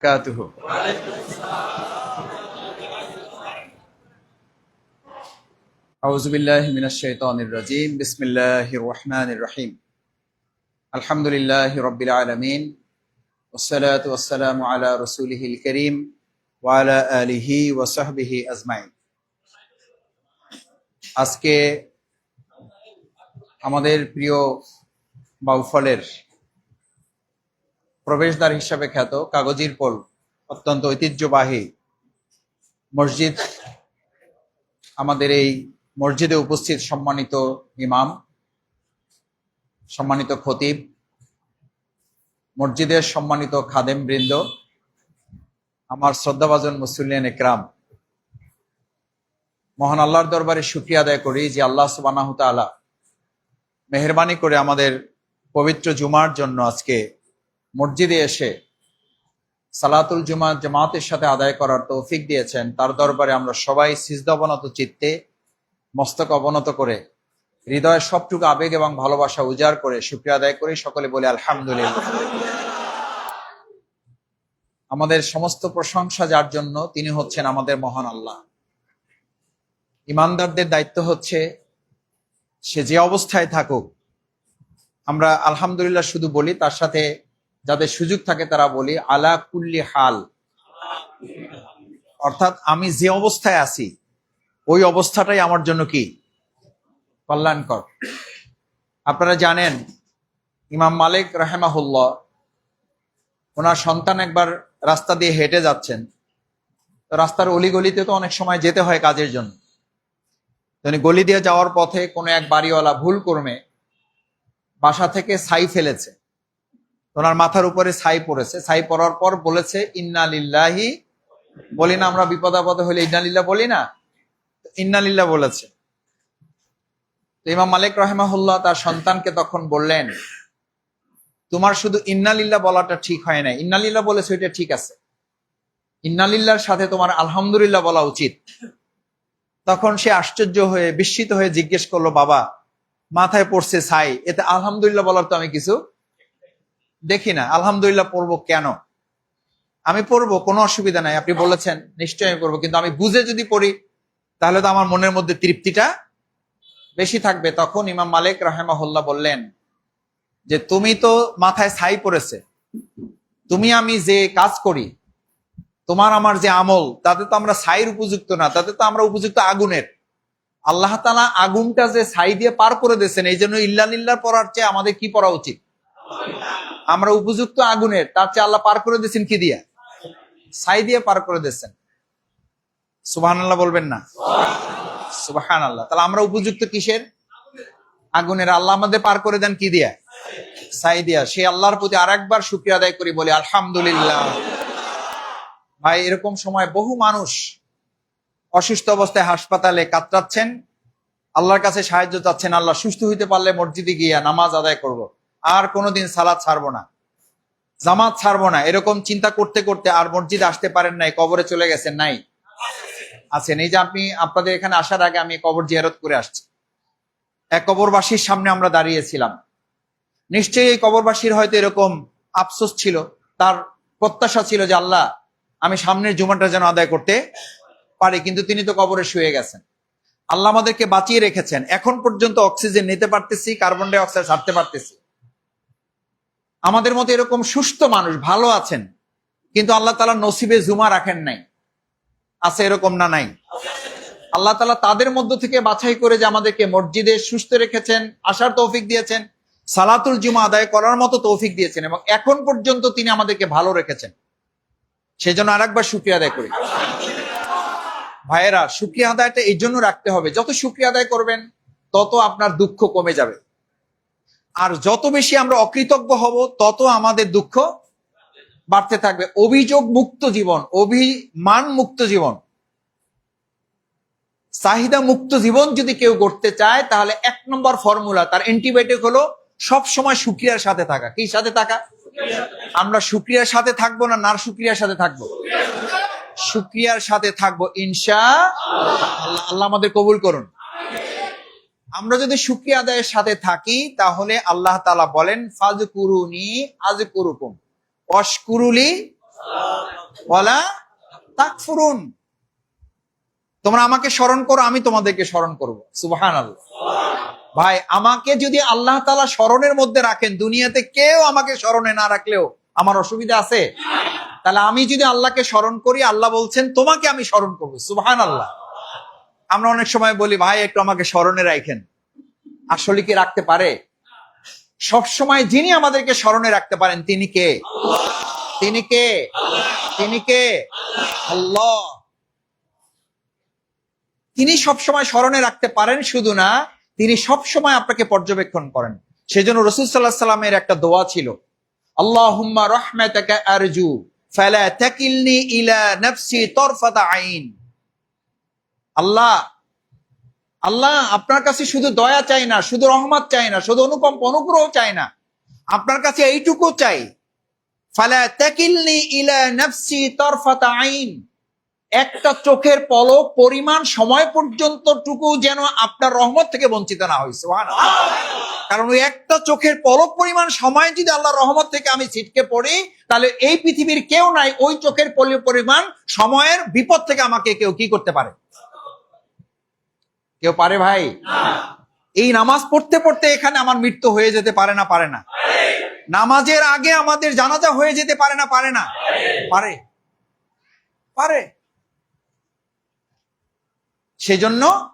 وبركاته أعوذ بالله من الشيطان الرجيم بسم الله الرحمن الرحيم الحمد لله رب العالمين والصلاة والسلام على رسوله الكريم وعلى آله وصحبه أجمعين আজকে আমাদের প্রিয় বাউফলের প্রবেশদ্বার হিসাবে খ্যাত কাগজির পোল, অত্যন্ত ঐতিহ্যবাহী মসজিদ। আমাদের এই মসজিদে উপস্থিত সম্মানিত ইমাম, সম্মানিত খতিব, মসজিদের সম্মানিত খাদেম বৃন্দ আমার শ্রদ্ধাভাজন মুসলিয়ান একরাম। মহান আল্লাহর দরবারে শুক্রিয়া আদায় করি যে আল্লাহ সুবানাহ মেহরবানি করে আমাদের পবিত্র জুমার জন্য আজকে মসজিদে এসে সালাতুল জুমা জামাতের সাথে আদায় করার তৌফিক দিয়েছেন। তার দরবারে আমরা সবাই সিজদা অবনত চিত্তে, মস্তক অবনত করে হৃদয়ের সবটুকু আবেগ এবং ভালোবাসা উজাড় করে শুক্রিয়া আদায় করে। সকলে বলে আলহামদুলিল্লাহ। আমাদের সমস্ত প্রশংসা যার জন্য তিনি হচ্ছেন আমাদের মহান আল্লাহ। ইমানদারদের দায়িত্ব হচ্ছে সে যে অবস্থায় থাকুক। আমরা আলহামদুলিল্লাহ শুধু বলি, তার সাথে যাদের সুযোগ থাকে তারা বলি, আলা কুল্লি হাল। অর্থাৎ আমি যে অবস্থায় আছি, ওই অবস্থাটাই আমার জন্য কি? কল্যাণকর। আপনারা জানেন, ইমাম মালিক রাহেমাহুল্লাহ, ওনার সন্তান একবার রাস্তা দিয়ে হেঁটে যাচ্ছেন। তো রাস্তার অলিগলিতে তো অনেক সময় যেতে হয় কাজের জন্য। তো উনি গলি দিয়ে যাওয়ার পথে কোনো এক বাড়িওয়ালা ভুল কর্মে বাসা থেকে ছাই ফেলেছে। ওনার মাথার উপরে ছাই পড়েছে। ছাই পড়ার পর বলেছে, ইন্না লিল্লাহি বলি না আমরা বিপদ আপদে হলে ইন্না লিল্লাহ বলি না? তো ইন্না লিল্লাহ বলেছে। ইমাম মালিক রহেমাহুল্লাহ তার সন্তানকে তখন বললেন, তোমার শুধু ইন্নালিল্লাহ বলাটা ঠিক হয় না ইন্নালিল্লাহ বলেছে ওইটা ঠিক আছে। ইন্নালিল্লাহর সাথে তোমার আলহামদুলিল্লাহ বলা উচিত। তখন সে আশ্চর্য হয়ে, বিস্মিত হয়ে জিজ্ঞেস করল, বাবা, মাথায় পড়ছে ছাই, এতে আলহামদুলিল্লাহ বলার তো আমি কিছু দেখি না, আলহামদুলিল্লাহ পড়ব কেন? আমি পড়ব, কোনো অসুবিধা নাই। আপনি বলেছেন, নিশ্চয়ই আমি পড়ব, কিন্তু আমি বুঝে যদি পড়ি, তাহলে তো আমার মনের মধ্যে তৃপ্তিটা বেশি থাকবে। তখন ইমাম মালিক রাহেমাহুল্লাহ বললেন যে, তুমি তো মাথায় ছাই পড়েছে। তুমি আমি যে কাজ করি, তোমার আমার যে আমল, তাতে তো আমরা ছাইয়ের উপযুক্ত না, তাতে তো আমরা উপযুক্ত আগুনের। আল্লাহ তালা আগুনটা যে ছাই দিয়ে পার করে দিয়েছেন এই জন্য ইল্লালিল্লাহ পড়ার চেয়ে আমাদের কি পড়া উচিত? আমরা উপযুক্ত আগুনের, তার চেয়ে আল্লাহ পার করে দিয়েছেন কি দিয়া? ছাই দিয়ে পার করে দিয়েছেন। সুবাহান আল্লাহ বলবেন না? সুবাহান আল্লাহ তাহলে আমরা উপযুক্ত কিসের? আগুনের। আল্লাহ আমাদের পার করে দেন কি দিয়া? ছাই দিয়া। সে আল্লাহর প্রতি আর একবার আদায় করি, বলি, আলহামদুলিল্লাহ। ভাই, এরকম সময় বহু মানুষ অসুস্থ অবস্থায় হাসপাতালে কাতরাচ্ছেন। আল্লাহর কাছে সাহায্য চাচ্ছেন। আল্লাহ সুস্থ হইতে পারলে মসজিদে গিয়া নামাজ আদায় করব। আর কোনোদিন সালাদ ছাড়বো না, জামাত ছাড়বো না, এরকম চিন্তা করতে করতে আর মসজিদ আসতে পারেন নাই, কবরে চলে গেছেন নাই। আছেন। এই যে আপনি, আপনাদের এখানে আসার আগে আমি কবর জিয়ারত করে আসছি। এক কবরবাসীর সামনে আমরা দাঁড়িয়েছিলাম। নিশ্চয়ই এই কবরবাসীর হয়তো এরকম আফসোস ছিল, তার প্রত্যাশা ছিল যে, আল্লাহ, আমি সামনের জুমাটা যেন আদায় করতে পারি। কিন্তু তিনি তো কবরে শুয়ে গেছেন। আল্লাহ আমাদেরকে বাঁচিয়ে রেখেছেন। এখন পর্যন্ত অক্সিজেন নিতে পারতেছি, কার্বন ডাই অক্সাইড ছাড়তে পারতেছি। আমাদের মতো এরকম সুস্থ মানুষ ভালো আছেন, কিন্তু আল্লাহ তালা নসিবে জুমা রাখেন নাই। আছে এরকম না নাই? আল্লাহ তালা তাদের মধ্য থেকে বাছাই করে যে আমাদেরকে মসজিদে সুস্থ রেখেছেন, আসার তৌফিক দিয়েছেন, সালাতুল জুমা আদায় করার মতো তৌফিক দিয়েছেন এবং এখন পর্যন্ত তিনি আমাদেরকে ভালো রেখেছেন। সেজন্য আর একবার সুক্রিয়া আদায় করি। ভাইয়েরা সুক্রিয়া আদায়টা এই জন্য রাখতে হবে। যত সুক্রিয়া আদায় করবেন, তত আপনার দুঃখ কমে যাবে। আর যত বেশি আমরা অকৃতজ্ঞ হব, তত আমাদের দুঃখ বাড়তে থাকবে। অভিযোগ মুক্ত জীবন, অভিমান মুক্ত জীবন। চাহিদা মুক্ত জীবন যদি কেউ গড়তে চায়, তাহলে এক নম্বর ফর্মুলা, তার অ্যান্টিবায়োটিক হলো সব সময় সুক্রিয়ার সাথে থাকা। কি সাথে থাকা? আমরা সুক্রিয়ার সাথে থাকব না নার সুক্রিয়ার সাথে থাকব? সুক্রিয়ার সাথে থাকব, ইনশা আল্লাহ। আল্লাহ আমাদের কবুল করুন। আমরা যদি সুক্রিয়া আদায়ের সাথে থাকি, তাহলে আল্লাহ তালা বলেন ফাজ কুরুনি আজ কুরুকুম অশকুরুলি ওয়ালা তাকফুরুন। তোমরা আমাকে স্মরণ করো, আমি তোমাদেরকে স্মরণ করব। সুবহান ভাই, আমাকে যদি আল্লাহ তালা স্মরণের মধ্যে রাখেন, দুনিয়াতে কেউ আমাকে স্মরণে না রাখলেও আমার অসুবিধা আছে? তাহলে আমি যদি আল্লাহকে স্মরণ করি, আল্লাহ বলছেন, তোমাকে আমি স্মরণ করব। সুবহান আল্লাহ আমরা অনেক সময় বলি, ভাই, একটু আমাকে স্মরণে রাখেন। আসলে কি রাখতে পারে? সব সময় যিনি আমাদেরকে স্মরণে রাখতে পারেন, তিনি কে? তিনি কে? তিনি কে? আল্লাহ। তিনি সবসময় স্মরণে রাখতে পারেন শুধু না, তিনি সবসময় আপনাকে পর্যবেক্ষণ করেন। সেজন্য রসুল সাল্লাহ সাল্লামের একটা দোয়া ছিল, আল্লাহুম্মা রহমাতাকা আরজু, ফালা ইলা নাফসি তরফাতা আইন। আল্লাহ আল্লাহ আপনার কাছে শুধু দয়া চাই না, শুধু রহমত চাই না, শুধু অনুকম্প, অনুগ্রহ চাই না। আপনার কাছে এইটুকু চাই। ফালা তাকিলনি একটা চোখের পলক, পরিমাণ সময় পর্যন্ত টুকু যেন আপনার রহমত থেকে বঞ্চিত না হয়েছে কারণ ওই একটা চোখের পলক, পরিমাণ সময় যদি আল্লাহ রহমত থেকে আমি ছিটকে পড়ি, তাহলে এই পৃথিবীর কেউ নাই ওই চোখের পরিমাণ সময়ের বিপদ থেকে আমাকে কেউ কি করতে পারে? কেউ পারে ভাই? এই নামাজ পড়তে পড়তে এখানে আমার মৃত্যু হয়ে যেতে পারে না পারে না। নামাজের আগে আমাদের জানাজা হয়ে যেতে পারে না পারে না। পারে। পারে। সেজন্য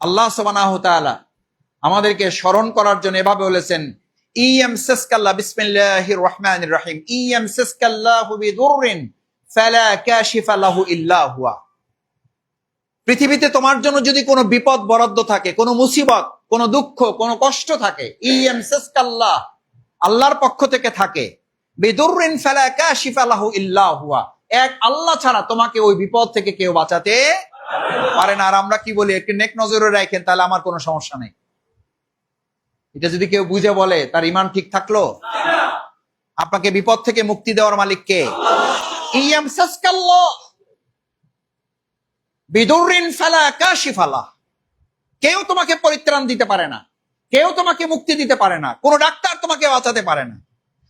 আল্লাহ সুবহানাহু তাআলা আমাদেরকে স্মরণ করার জন্য এভাবে বলেছেন ইএম সাসকাল্লাহ বিসমিল্লাহির রহমানির রহিম। ইএম সাসকাল্লাহু বিদুররিন ফালা কাশিফা লাহু ইল্লা হুয়া। পৃথিবীতে তোমার জন্য যদি কোনো বিপদ বরাদ্দ থাকে কোনো মুসিবত কোনো দুঃখ কোনো কষ্ট থাকে ইএম সাসকাল্লাহ আল্লাহর পক্ষ থেকে থাকে কাশিফা লাহু এক আল্লাহ ছাড়া তোমাকে ওই বিপদ থেকে কেউ বাঁচাতে পারে না। আর আমরা কি বলি একটু নেক নজরে রাখেন তাহলে আমার কোনো সমস্যা নেই। এটা যদি কেউ বুঝে বলে তার ইমান ঠিক থাকল? আপনাকে বিপদ থেকে মুক্তি দেওয়ার মালিক কে? বিদুরিন ফালা কাশিফালা কেউ তোমাকে পরিত্রাণ দিতে পারে না। কেউ তোমাকে মুক্তি দিতে পারে না। কোন ডাক্তার তোমাকে বাঁচাতে পারে না।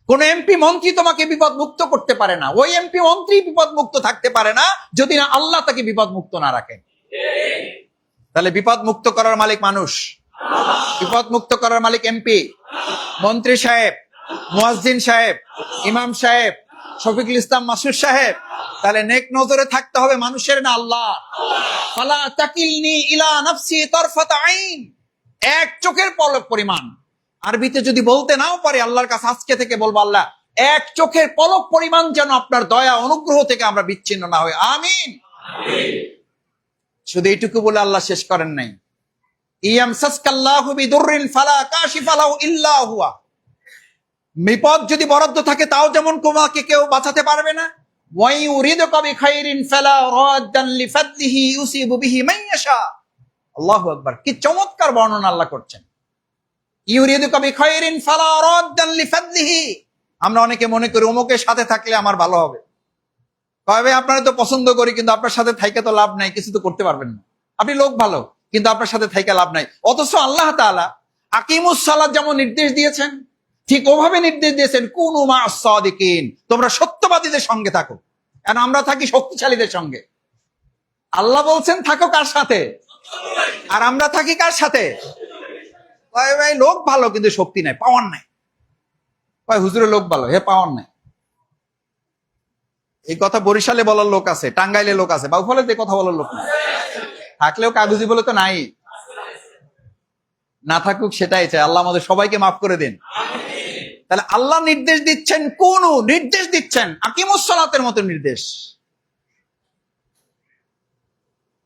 কোন এমপি, মন্ত্রী তোমাকে বিপদ মুক্ত করতে পারে না। ওই এমপি, মন্ত্রী বিপদ মুক্ত থাকতে পারে না, যদি না আল্লাহ তাকে বিপদ মুক্ত না রাখে। তাহলে বিপদ মুক্ত করার মালিক মানুষ। বিপদ মুক্ত করার মালিক এমপি, মন্ত্রী সাহেব, মুয়াজ্জিন সাহেব, ইমাম সাহেব শফিকুল ইসলাম মাসুর সাহেব, তাহলে নেক নজরে থাকতে হবে মানুষের না আল্লাহ। এক চোখের পলক পরিমাণ। আরবিতে যদি বলতে নাও পারে, আল্লাহর কাছে আজকে থেকে বলব আল্লাহ, এক চোখের পলক পরিমাণ যেন আপনার দয়া অনুগ্রহ থেকে আমরা বিচ্ছিন্ন না হই। আমিন। শুধু এইটুকু বলে আল্লাহ শেষ করেন নাই। ইয়াম সাসকাল্লাহু বিদুররিন ফালা কাশিফা লাহু ইল্লা হুয়া। বিপদ যদি বরাদ্দ থাকে, তাও যেমন তোমাকে কেউ বাঁচাতে পারবে না। ওয়াই ফালা কি চমৎকার বর্ণনা আল্লাহ করছেন। ফালা আমরা অনেকে মনে করি অমুকের সাথে থাকলে আমার ভালো হবে। আপনারা তো পছন্দ করি, কিন্তু আপনার সাথে থাইকে তো লাভ নাই, কিছু তো করতে পারবেন না। আপনি লোক ভালো, কিন্তু আপনার সাথে থাইকে লাভ নাই। অথচ আল্লাহ তাআলা যেমন নির্দেশ দিয়েছেন ঠিক ওভাবে নির্দেশ দিয়েছেন, কোন সাদিকিন। তোমরা সত্যবাদীদের সঙ্গে থাকো। কেন আমরা থাকি শক্তিশালীদের সঙ্গে? আল্লাহ বলছেন, থাকো কার সাথে? আর আমরা থাকি কার সাথে? লোক ভালো, কিন্তু শক্তি নাই, পাওয়ার নাই। কয়, হুজুরের লোক ভালো, হে পাওয়ার নাই। এই কথা বরিশালে বলার লোক আছে, টাঙ্গাইলে লোক আছে বাউফলে যে কথা বলার লোক নাই। থাকলেও কাগজি বলে তো নাই। না থাকুক, সেটাই চাই। আল্লাহ আমাদের সবাইকে মাফ করে দিন। তাহলে আল্লাহ নির্দেশ দিচ্ছেন কোন? নির্দেশ দিচ্ছেন। আকিমুসলাতের মতো নির্দেশ।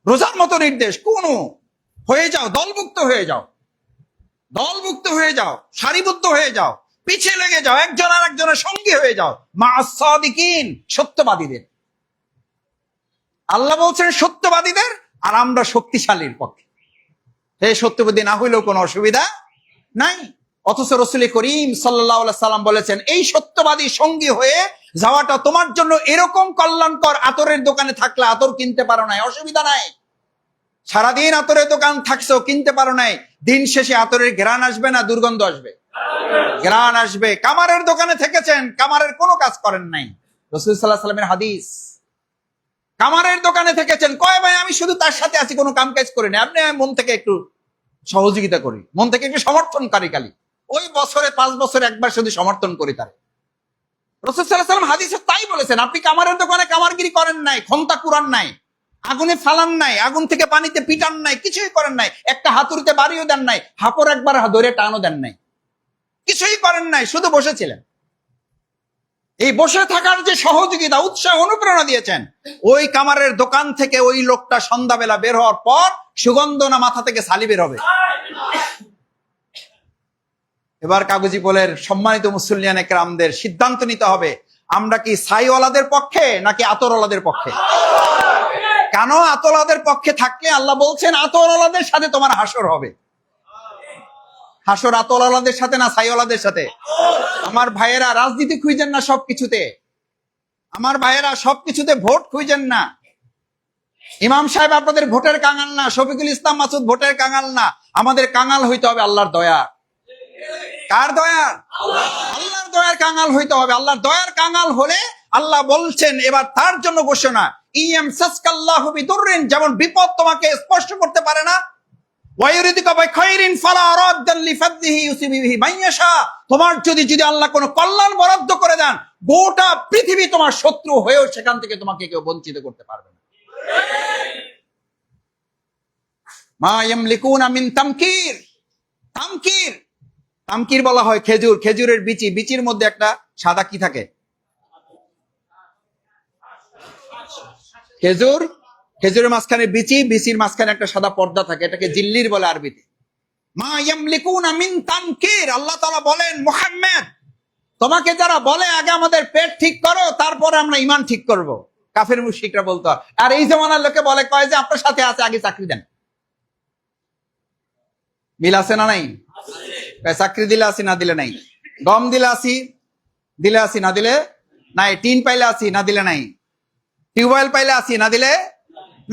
রোজার মতো নির্দেশ। কোন? হয়ে যাও, দলভুক্ত হয়ে যাও। দলভুক্ত হয়ে যাও, সারিবদ্ধ হয়ে যাও, পিছিয়ে লেগে যাও, একজন আর একজনের সঙ্গী হয়ে যাও। মা সাদিকিন সত্যবাদীদের। আল্লাহ বলছেন সত্যবাদীদের, আর আমরা শক্তিশালীর পক্ষে। হে সত্যবাদী, না হইলেও কোনো অসুবিধা নাই। অথচ রসুল করিম সাল্লাহ সাল্লাম বলেছেন, এই সত্যবাদী সঙ্গী হয়ে যাওয়াটা তোমার জন্য এরকম কল্যাণকর আতরের দোকানে থাকলে আতর কিনতে পারো নাই। অসুবিধা নাই। সারাদিন আতরের দোকান থাকছো, কিনতে পারো নাই। দিন শেষে আতরের ঘ্রাণ আসবে না, দুর্গন্ধ আসবে? ঘ্রাণ আসবে। কামারের দোকানে থেকেছেন, কামারের কোনো কাজ করেন নাই। রসুল সাল্লাহ সাল্লামের হাদিস। কামারের দোকানে থেকেছেন, কয় ভাই, আমি শুধু তার সাথে আছি, কোনো কাম কাজ করি না আপনি মন থেকে একটু সহযোগিতা করি, মন থেকে একটু সমর্থনকারী কালি ওই বছরে পাঁচ বছরে একবার শুধু সমর্থন করি তার। সাল্লাহ সাল্লাম হাদিসে তাই বলেছেন, আপনি কামারের দোকানে কামারগিরি করেন নাই, ক্ষমতা কুরান নাই, আগুনে ফালান নাই, আগুন থেকে পানিতে পিটান নাই, কিছুই করেন নাই, একটা হাতুড়িতে বাড়িও দেন নাই, হাপর একবার ধরে টানও দেন নাই, কিছুই করেন নাই, শুধু বসেছিলেন। এই বসে থাকার যে সহযোগিতা, উৎসাহ, অনুপ্রেরণা দিয়েছেন, ওই কামারের দোকান থেকে ওই লোকটা সন্ধ্যাবেলা বের হওয়ার পর সুগন্ধ না মাথা থেকে সালি বের হবে। এবার কাগজি পোলের সম্মানিত মুসল্লিয়ান একরামদের সিদ্ধান্ত নিতে হবে। আমরা কি সাইওয়ালাদের পক্ষে নাকি আতরওয়ালাদের পক্ষে? কেন আতলাদের পক্ষে থাকলে আল্লাহ বলছেন, আতরওয়ালাদের সাথে তোমার হাসর হবে। হাসর আতরওয়ালাদের সাথে না সাইওয়ালাদের সাথে? আমার ভাইয়েরা রাজনীতি খুঁজেন না সবকিছুতে। আমার ভাইয়েরা সবকিছুতে ভোট খুঁজেন না। ইমাম সাহেব আপনাদের ভোটের কাঙাল না, শফিকুল ইসলাম মাসুদ ভোটের কাঙাল না। আমাদের কাঙাল হইতে হবে আল্লাহর দয়া। কার দয়ার? আল্লাহর দয়ার কাঙাল হইতে হবে। আল্লাহর দয়ার কাঙাল হলে আল্লাহ বলছেন, এবার তার জন্য ঘোষণা ইএম সাসকাল্লাহু বিদুররিন যেমন বিপদ তোমাকে স্পর্শ করতে পারে না। তোমার যদি যদি আল্লাহ কোনো কল্যাণ বরাদ্দ করে দেন, গোটা পৃথিবী তোমার শত্রু হয়েও সেখান থেকে তোমাকে কেউ বঞ্চিত করতে পারবে না। তামকির। তামকির বলা হয় খেজুর, খেজুরের বিচি। বিচির মধ্যে একটা সাদা কি থাকে? খেজুর, খেজুরের মাঝখানে বিচি, বিচির মাঝখানে একটা সাদা পর্দা থাকে, এটাকে জিল্লির বলে আরবিতে। মা ইয়ামলিকুনা মিন তামকির আল্লাহ তাআলা বলেন, মুহাম্মদ, তোমাকে যারা বলে, আগে আমাদের পেট ঠিক করো, তারপরে আমরা ইমান ঠিক করব। কাফের মুশরিকরা বলতো, আর এই জমানার লোকে বলে কয় যে, আপনার সাথে আছে, আগে চাকরি দেন। মিল আছে না নাই? চাকরি দিলে আসি, না দিলে নাই। গম দিলে আসি দিলে আসি, না দিলে নাই। টিন পাইলে আসি, না দিলে নাই। টিউবওয়েল পাইলে আসি, না দিলে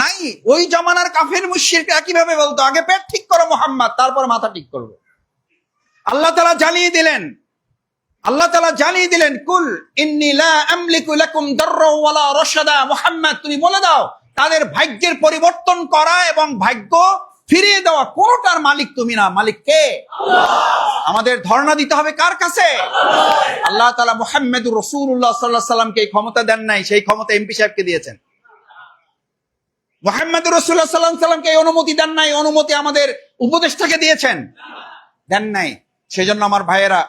নাই। ওই জমানার কাফের মুশরিকরা কীভাবে বলতো? আগে পেট ঠিক করো মোহাম্মদ, তারপর মাথা ঠিক করব। আল্লাহ তালা জানিয়ে দিলেন, আল্লাহ তালা জানিয়ে দিলেন, কুল রশাদা। মুহাম্মদ, তুমি বলে দাও, তাদের ভাগ্যের পরিবর্তন করা এবং ভাগ্য ফিরিয়ে দেওয়া কোনটার মালিক তুমি না, মালিক কে? আমাদের ধর্ণা দিতে হবে কার কাছে? আল্লাহ তালা মুহাম্মদুর রসুল্লাহ সাল্লাহ সাল্লামকে এই ক্ষমতা দেন নাই, সেই ক্ষমতা এমপি সাহেবকে দিয়েছেন। মোহাম্মদ রসুল্লাহ সাল্লাম সাল্লামকে এই অনুমতি দেন নাই, অনুমতি আমাদের উপদেষ্টাকে দিয়েছেন। দেন নাই। সেজন্য আমার ভাইয়েরা,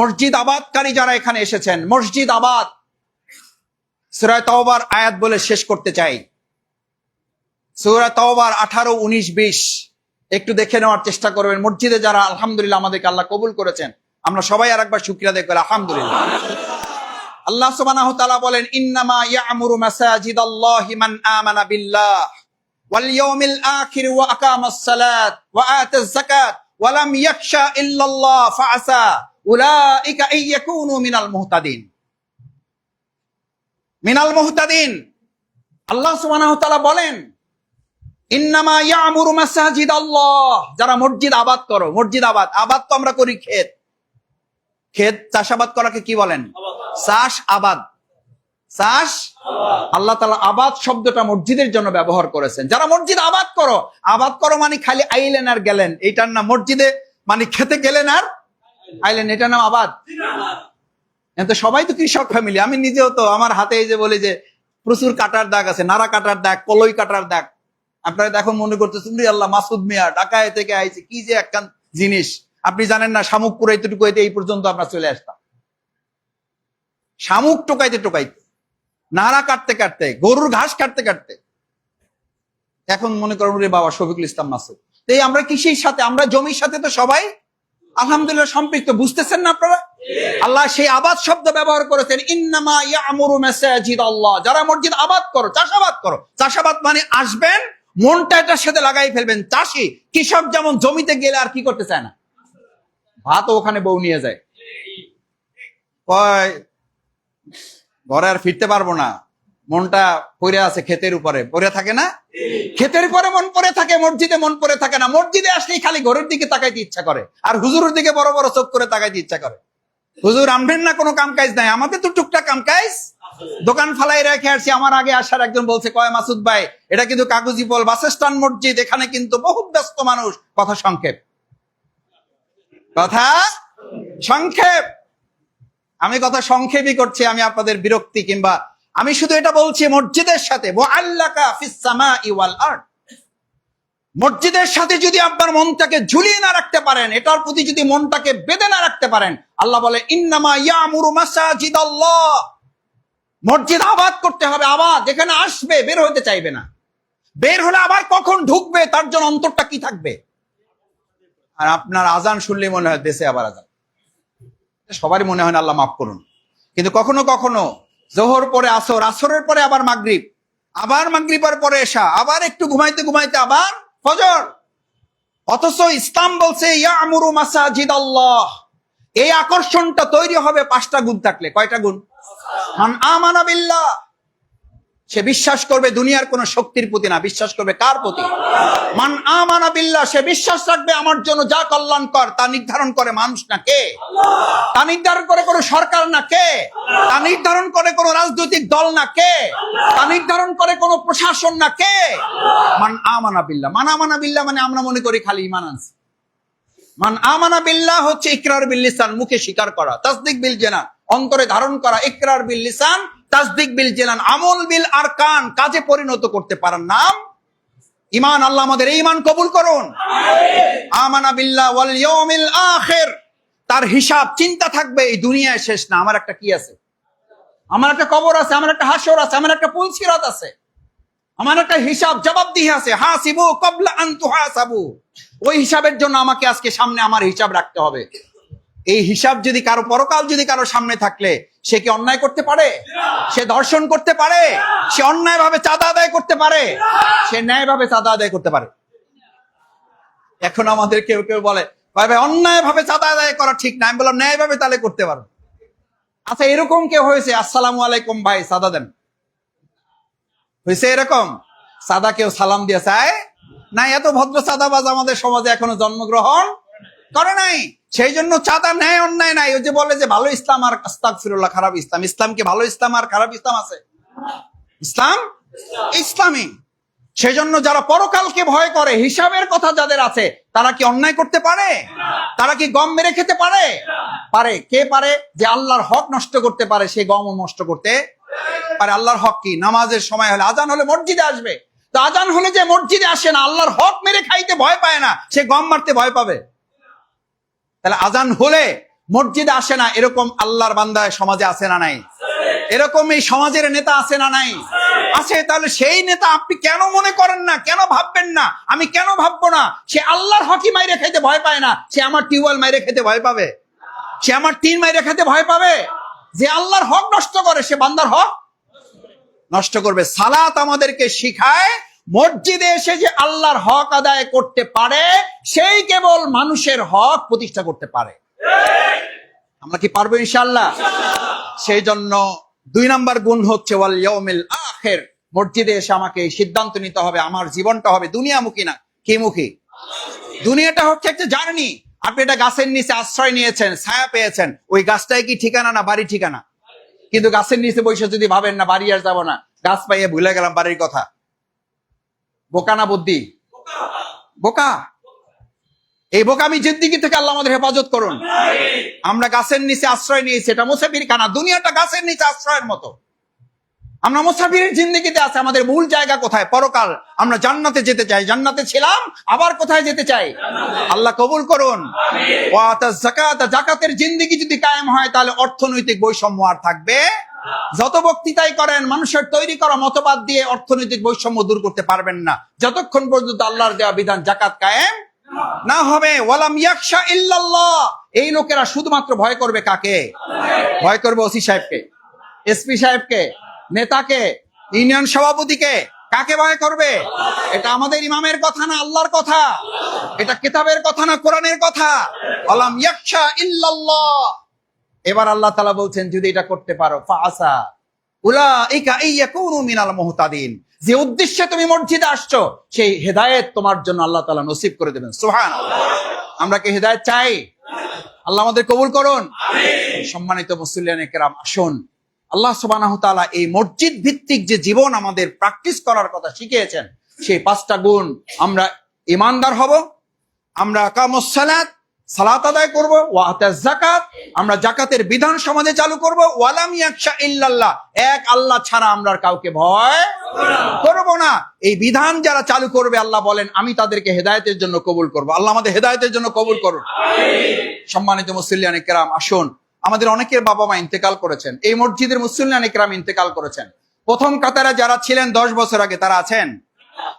মসজিদ আবাদকারী যারা এখানে এসেছেন, মসজিদ আবাদ সুরায় তওবার আয়াত বলে শেষ করতে চাই। সুরায় তওবার আঠারো, উনিশ, বিশ। একটু দেখে নেওয়ার চেষ্টা করবেন। মসজিদে যারা আলহামদুলিল্লাহ আমাদেরকে আল্লাহ কবুল করেছেন, আমরা সবাই আর একবার শুক্রিয়া দেখব আলহামদুলিল্লাহ। আল্লাহ বলেন, ইন্নামা মান মিনাল আল্লাহ বলেন ইন্নামা ইয়া'মুরু মাসাজিদাল্লাহ। যারা মসজিদ আবাদ করো, মসজিদ আবাদ। আবাদ তো আমরা করি ক্ষেত। ক্ষেত চাষাবাদ করাকে কি বলেন? চাষ আবাদ। চাষ আল্লাহ তালা আবাদ শব্দটা মসজিদের জন্য ব্যবহার করেছেন। যারা মসজিদ আবাদ করো আবাদ করো মানে খালি আইলেন আর গেলেন। এইটার নাম মসজিদে মানে খেতে গেলেন আর আইলেন। এটার নাম আবাদ। তো সবাই তো কৃষক ফ্যামিলি আমি নিজেও তো আমার হাতে এই যে বলি যে প্রচুর কাটার দাগ আছে, নাড়া কাটার দাগ, কলই কাটার দাগ। আপনারা দেখো মনে করতেছেন আল্লাহ, মাসুদ মিয়া, ঢাকায় থেকে আইছে, কি যে একটা জিনিস। আপনি জানেন না, শামুক কুড়াইতে টুকাইতে এই পর্যন্ত আমরা চলে আসতাম। শামুক টোকাইতে টোকাইতে, নাড়া কাটতে কাটতে, গরুর ঘাস কাটতে কাটতে। এখন মনে করুন রে বাবা, শফিকুল ইসলাম মাসুদ। তো আমরা কৃষির সাথে? আমরা জমির সাথে তো সবাই, আলহামদুলিল্লাহ, সম্পৃক্ত। বুঝতেছেন না আপনারা? আল্লাহ সেই আবাদ শব্দ ব্যবহার করেছেন, ইন্নামা ইয়ামুরু মাসাজিদ আল্লাহ যারা মসজিদ আবাদ করো, চাষাবাদ করো। চাষাবাদ মানে আসবেন মনটা এটার সাথে লাগাই ফেলবেন। চাষি, কৃষক যেমন জমিতে গেলে আর কি করতে চায় না? ভাত ওখানে বউ নিয়ে যায়। কয়, ঘরে আর ফিরতে পারব না। মনটা পড়ে আছে ক্ষেতের উপরে। পড়ে থাকে না? ক্ষেতের উপরে মন পড়ে থাকে, মসজিদে মন পড়ে থাকে না। মসজিদে আসলেই খালি ঘরের দিকে তাকাইতে ইচ্ছা করে। আর হুজুরের দিকে বড় বড় চোখ করে তাকাইতে ইচ্ছা করে। হুজুর, আনবেন না কোনো কাম কাজ নাই? আমাদের তো টুকটাক কাম কাজ। দোকান ফালাই রেখে আসছি, আমার আগে আসার একজন বলছে, কয় মাসুদ ভাই, এটা কিন্তু কাগজি পল বাসস্ট্যান্ড মসজিদ, এখানে কিন্তু বহুত ব্যস্ত মানুষ। কথা সংক্ষেপ। কথা সংক্ষেপ। আমি কথা সংক্ষেপই করছি, আমি আপনাদের বিরক্তি কিংবা আমি শুধু এটা বলছি, মসজিদের সাথে মসজিদের সাথে যদি আপনার মনটাকে ঝুলিয়ে না রাখতে পারেন, এটার প্রতি যদি মনটাকে বেঁধে না রাখতে পারেন, আল্লাহ বলে, ইন্নামা ইয়ামুরু মাসাজিদ আল্লাহ মসজিদ আবাদ করতে হবে আবাদ যেখানে আসবে, বের হতে চাইবে না। বের হলে আবার কখন ঢুকবে, তার জন্য অন্তরটা কি থাকবে? আর আপনার আজান শুনলে মনে হয় দেশে আবার আজান। সবারই মনে হয় না আল্লাহ মাফ করুন। কিন্তু কখনো কখনো জোহর পরে আসর, আসরের পরে আবার মাগরিব, আবার মাগরিবের পরে এসা আবার একটু ঘুমাইতে ঘুমাইতে আবার ফজর। অথচ ইসলাম বলছে, ইয়া ইয়ামুরু মাসাজিদ আল্লাহ এই আকর্ষণটা তৈরি হবে পাঁচটা গুণ থাকলে। কয়টা গুণ? সে বিশ্বাস করবে দুনিয়ার কোন শক্তির প্রতি না, বিশ্বাস করবে কার প্রতি? মান আমানা বিল্লাহ, সে বিশ্বাস রাখবে আমার জন্য যা কল্যাণকর, তা নির্ধারণ করে মানুষ না কে? তা নির্ধারণ করে কোনো সরকার না কে? তা নির্ধারণ করে কোনো রাজনৈতিক দল না কে? তা নির্ধারণ করে কোনো প্রশাসন না কে? মান আমানা বিল্লাহ। মান আমানা বিল্লাহ মানে আমরা মনে করি খালি ইমান আনছি। মান আমানা বিল্লাহ হচ্ছে ইকরার বিল লিসান, মুখে স্বীকার করা। তাসদিক বিল জেনা অন্তরে ধারণ করা ইকরার বিল লিসান তাসদিক বিল জেনান আমল বিল আরকান কাজে পরিণত করতে পারার নাম ইমান আল্লাহ আমাদের এই ইমান কবুল করুন। আমানা। বিল্লাহ ওয়াল ইয়াউমিল আখির। তার হিসাব চিন্তা থাকবে এই দুনিয়ায় শেষ না। আমার একটা কি আছে? আমার একটা কবর আছে আমার একটা হাসর আছে আমার একটা পুলসিরাত আছে। আমার একটা হিসাব জবাবদিহি আছে। হাসিবু কবলা আন তুহাসাবু ওই হিসাবের জন্য আমাকে আজকে সামনে আমার হিসাব রাখতে হবে। এই হিসাব যদি কারও পরকাল যদি কারও সামনে থাকলে, সে কি অন্যায় করতে পারে? সে ধর্ষণ করতে পারে? সে অন্যায় ভাবে চাঁদা আদায় করতে পারে? সে ন্যায় ভাবে চাঁদা আদায় করতে পারে। এখন আমাদের কেউ কেউ বলে, ভাই ভাই অন্যায় ভাবে চাঁদা আদায় করা ঠিক না। আমি বললাম ন্যায় ভাবে তাহলে করতে পারো। আচ্ছা এরকম কেউ হয়েছে? আসসালামু আলাইকুম ভাই সাদা দেন। হয়েছে এরকম? সাদা কেউ সালাম দিয়ে চায় না এত ভদ্র সাদাবাজ আমাদের সমাজে এখনও জন্মগ্রহণ করে নাই। সেই জন্য চাঁদা ন্যায় অন্যায় নাই। ওই যে বলে যে, ভালো ইসলাম আর আস্তাক ফিরুল্লাহ খারাপ ইসলাম। ইসলাম কি ভালো ইসলাম আর খারাপ ইসলাম আছে? ইসলাম? ইসলামী সেই জন্য যারা পরকালকে ভয় করে, হিসাবের কথা যাদের আছে, তারা কি অন্যায় করতে পারে? তারা কি গম মেরে খেতে পারে? পারে। কে পারে? যে আল্লাহর হক নষ্ট করতে পারে, সে গম নষ্ট করতে পারে। আল্লাহর হক কি? নামাজের সময় হলে, আজান হলে মসজিদে আসবে। তো আজান হলে যে মসজিদে আসে না, আল্লাহর হক মেরে খাইতে ভয় পায় না, সে গম মারতে ভয় পাবে। তাহলে আজান হলে মসজিদে আসে না, এরকম আল্লাহর বান্দায় সমাজে আছে না নাই? এরকম এই সমাজের নেতা আছে না নাই? আছে, তাহলে সেই নেতা আপনি কেন মনে করেন না? কেন ভাববেন না? আমি কেন ভাববো না? সে আল্লাহর হকি মাইরে খাইতে ভয় পায় না। সে আমার টিউবওয়েল মাইরে খেতে ভয় পাবে? সে আমার টিন মাইরে খেতে ভয় পাবে? যে আল্লাহর হক নষ্ট করে, সে বান্দার হক নষ্ট করবে। সালাত আমাদেরকে শিখায় মসজিদে এসে যে আল্লাহর হক আদায় করতে পারে সেই কেবল মানুষের হক প্রতিষ্ঠা করতে পারে। আমরা কি পারব ইনশাল্লাহ সেই জন্য দুই নাম্বার গুণ হচ্ছে ওয়াল ইয়াউমিল আখির মসজিদে এসে আমাকে সিদ্ধান্ত নিতে হবে আমার জীবনটা হবে দুনিয়ামুখী না কি মুখী দুনিয়াটা হচ্ছে একটা জার্নি। আপনি এটা গাছের নিচে আশ্রয় নিয়েছেন ছায়া পেয়েছেন ওই গাছটাই কি ঠিকানা না বাড়ি ঠিকানা? কিন্তু গাছের নিচে বসে যদি ভাবেন না বাড়ি আর যাব না গাছ পাইয়ে ভুলে গেলাম বাড়ির কথা। বোকা না বুদ্ধি? বোকা। এই বোকামি জিন্দিগি থেকে আল্লাহ আমাদের হেফাজত করুন। আমরা গাছের নিচে আশ্রয় নিয়েছি, এটা মুসাফির খানা দুনিয়াটা গাছের নিচে আশ্রয়ের মতো। আমরা মুসাফিরের জিন্দিগিতে আছে, আমাদের মূল জায়গা কোথায়? পরকাল আমরা জান্নাতে যেতে চাই। জান্নাতে ছিলাম, আবার কোথায় যেতে চাই? আল্লাহ কবুল করুন। জাকাতের জিন্দিগি যদি কায়েম হয়, তাহলে অর্থনৈতিক বৈষম্য আর থাকবে যত বক্তৃতাই করেন, মানুষের তৈরি করা মতবাদ দিয়ে অর্থনৈতিক বৈষম্য দূর করতে পারবেন না। যতক্ষণ পর্যন্ত আল্লাহর দেওয়া বিধান জাকাত কায়েম না হবে, ওয়ালাম ইয়াকশা ইল্লাল্লাহ। এই লোকেরা শুধুমাত্র ভয় করবে কাকে? ভয় করবে ওসি সাহেবকে এসপি সাহেবকে, নেতাকে, ইউনিয়ন সভাপতিকে। কাকে ভয় করবে? এটা আমাদের ইমামের কথা না, আল্লাহর কথা। এটা কিতাবের কথা না, কোরআনের কথা। ওয়ালাম ইয়াকশা ইল্লাল্লাহ। এবার আল্লাহ তালা বলছেন যদি এটা করতে পারো ফাসা উলাইকা ইয়াকুনু মিনাল মুহতাদিন। যে উদ্দেশ্যে তুমি মসজিদে আসছো সেই হেদায়েত তোমার জন্য আল্লাহ তালা নসিব করে দেবেন। সুবহান আমরা কি হেদায়েত চাই? আল্লাহ আমাদের কবুল করুন। সম্মানিত মুসলিয়ান কেরাম আসুন। আল্লাহ সুবাহ এই মসজিদ ভিত্তিক যে জীবন আমাদের প্র্যাকটিস করার কথা শিখিয়েছেন সেই পাঁচটা গুণ আমরা ইমানদার হব আমরা কামসালাত সালাত আদায় করব জাকাত আমরা জাকাতের বিধান সমাজে চালু করব ওয়ালাম ইয়াকশা এক আল্লাহ ছাড়া আমরা কাউকে ভয় করব না। এই বিধান যারা চালু করবে, আল্লাহ বলেন, আমি তাদেরকে হেদায়তের জন্য কবুল করব। আল্লাহ আমাদের হেদায়তের জন্য কবুল করুন। সম্মানিত মুসল্লিয়ান কেরাম, আসুন। আমাদের অনেকের বাবা মা ইন্তেকাল করেছেন। এই মসজিদের মুসল্লিয়ান কেরাম ইন্তেকাল করেছেন। প্রথম কাতারা যারা ছিলেন, দশ বছর আগে তারা আছেন?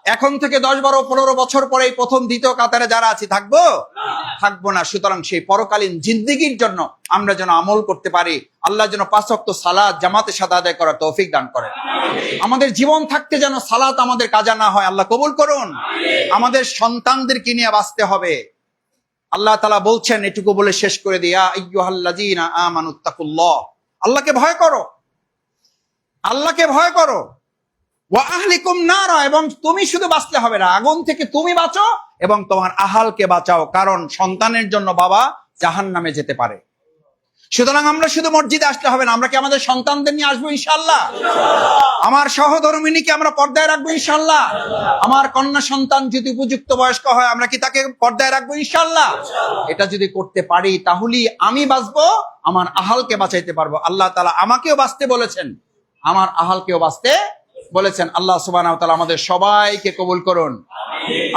এখন থেকে দশ বারো পনেরো বছর পরে এই প্রথম দ্বিতীয় কাতারে যারা আছি, থাকব? থাকব না। সুতরাং সেই পরকালীন জিন্দিগির জন্য আমরা যেন আমল করতে পারি। আল্লাহ যেন পাঁচক্ত সালাদ জামাতে সাদা আদায় করার তৌফিক দান করেন। আমাদের জীবন থাকতে যেন সালাত আমাদের কাজা না হয়, আল্লাহ কবুল করুন। আমাদের সন্তানদেরকে নিয়ে বাঁচতে হবে। আল্লাহ তালা বলছেন, এটুকু বলে শেষ করে দিয়া আল্লাহকে ভয় করো। আল্লাহকে ভয় করো। ওয়া আহলিকুম নারা, এবং তুমি শুধু বাঁচতে হবে না, আগুন থেকে তুমি বাঁচো এবং তোমার আহালকে বাঁচাও, কারণ সন্তানের জন্য বাবা জাহান নামে যেতে পারে। সুতরাং আমরা শুধু মসজিদে আসতে হবে না, আমরা কি আমাদের সন্তানদের নিয়ে আসব ইনশাল্লাহ আমার সহধর্মিনীকে আমরা পর্দায় রাখব ইনশাল্লাহ আমার কন্যা সন্তান যদি উপযুক্ত বয়স্ক হয়, আমরা কি তাকে পর্দায় রাখব ইনশাল্লাহ এটা যদি করতে পারি, তাহলেই আমি বাঁচবো, আমার আহালকে বাঁচাইতে পারব। আল্লাহ তালা আমাকেও বাঁচতে বলেছেন, আমার আহালকেও বাঁচতে বলেছেন আল্লাহ সুবাহ আমাদের সবাইকে কবুল করুন।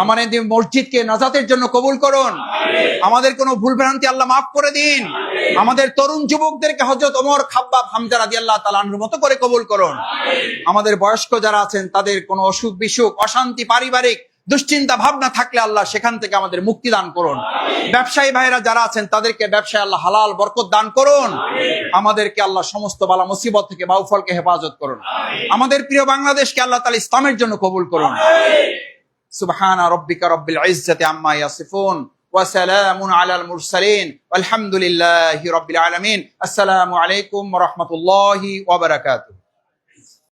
আমার এই মসজিদকে নাজাতের জন্য কবুল করুন। আমাদের কোনো ভুল ভ্রান্তি আল্লাহ মাফ করে দিন। আমাদের তরুণ যুবকদেরকে হজরত ওমর খাব্বাব হামজা রাজি আল্লাহ তালার মতো করে কবুল করুন। আমাদের বয়স্ক যারা আছেন তাদের কোনো অসুখ বিসুখ অশান্তি পারিবারিক দুশ্চিন্তা ভাবনা থাকলে আল্লাহ সেখান থেকে আমাদের মুক্তি দান করুন ব্যবসায়ী ভাইরা যারা আছেন তাদেরকে ব্যবসায় আল্লাহ হালাল বরকত দান করুন আমাদেরকে আল্লাহ সমস্ত বালা মুসিবত থেকে বাউফলকে হেফাজত করুন আমাদের প্রিয় বাংলাদেশকে আল্লাহ তালা ইসলামের জন্য কবুল করুন سبحان ربك رب العزة عما يصفون وسلام على المرسلين والحمد لله رب العالمين السلام عليكم ورحمة الله وبركاته